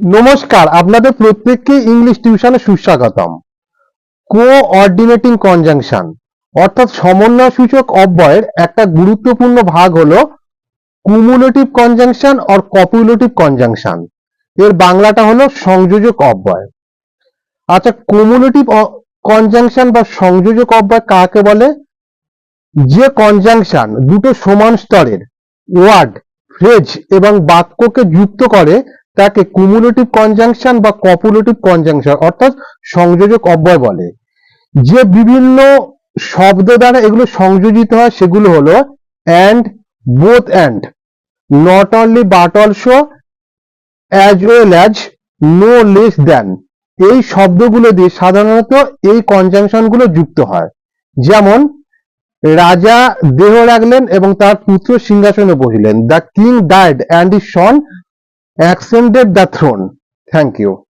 নমস্কার, আপনাদের প্রত্যেককে ইংলিশ টিউশনে সুস্বাগতম। কোঅর্ডিনেটিং কনজাংশন অর্থাৎ সমন্বয় সূচক অব্যয়ের একটা গুরুত্বপূর্ণ ভাগ হলো cumulative conjunction or copulative conjunction এর বাংলাটা হলো সংযোজক অব্যয়। আচ্ছা কুমুলেটিভ কনজাংশন বা সংযোজক অব্যয় কাকে বলে? যে কনজাংশন দুটো সমান স্তরের ওয়ার্ড ফ্রেজ এবং বাক্যকে যুক্ত করে তাকে কুমুলেটিভ কনজাংশন বা কপুলেটিভ কনজাংশন অর্থাৎ সংযোজক অব্যয় বলে। যে বিভিন্ন শব্দ দ্বারা এগুলো সংযোজিত হয় সেগুলো হলো and both and not only but also as well as no less than এই শব্দগুলো দিয়ে সাধারণত এই কনজাংশনগুলো যুক্ত হয়। যেমন, রাজা দেহ রাখলেন এবং তার পুত্র সিংহাসনে বসিলেন the king died and his son Ascended the throne. Thank you.